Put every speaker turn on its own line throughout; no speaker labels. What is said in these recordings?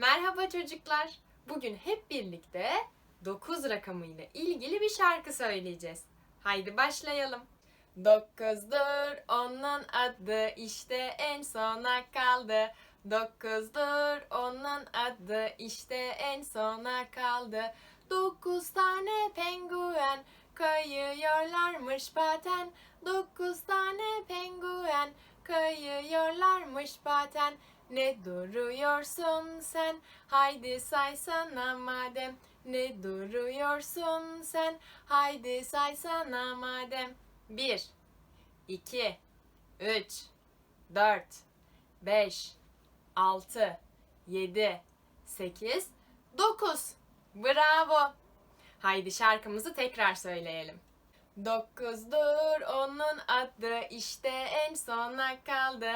Merhaba çocuklar. Bugün hep birlikte 9 rakamıyla ilgili bir şarkı söyleyeceğiz. Haydi başlayalım. Dokuzdur onun adı işte en sona kaldı. Dokuzdur onun adı işte en sona kaldı. Dokuz tane penguen kayıyorlarmış paten. Dokuz tane penguen kayıyorlarmış paten. Ne duruyorsun sen? Haydi saysana madem. Ne duruyorsun sen? Haydi saysana madem. Bir, iki, üç, dört, beş, altı, yedi, sekiz, dokuz. Bravo. Haydi şarkımızı tekrar söyleyelim. Dokuzdur onun adı işte en sona kaldı.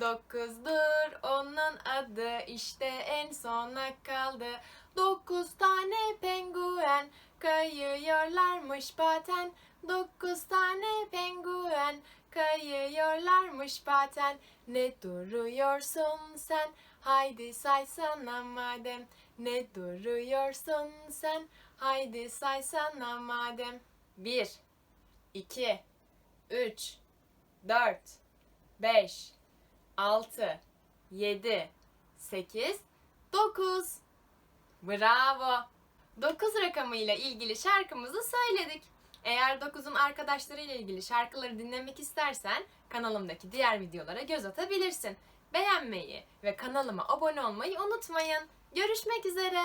Dokuzdur onun adı işte en sona kaldı. Dokuz tane penguen kayıyorlarmış paten. Dokuz tane penguen kayıyorlarmış paten. Ne duruyorsun sen? Haydi saysana madem. Ne duruyorsun sen? Haydi saysana madem. Bir, iki, üç, dört, beş, 6, 7, 8, 9. Bravo. 9 rakamıyla ilgili şarkımızı söyledik. Eğer 9'un arkadaşlarıyla ilgili şarkıları dinlemek istersen kanalımdaki diğer videolara göz atabilirsin. Beğenmeyi ve kanalıma abone olmayı unutmayın. Görüşmek üzere.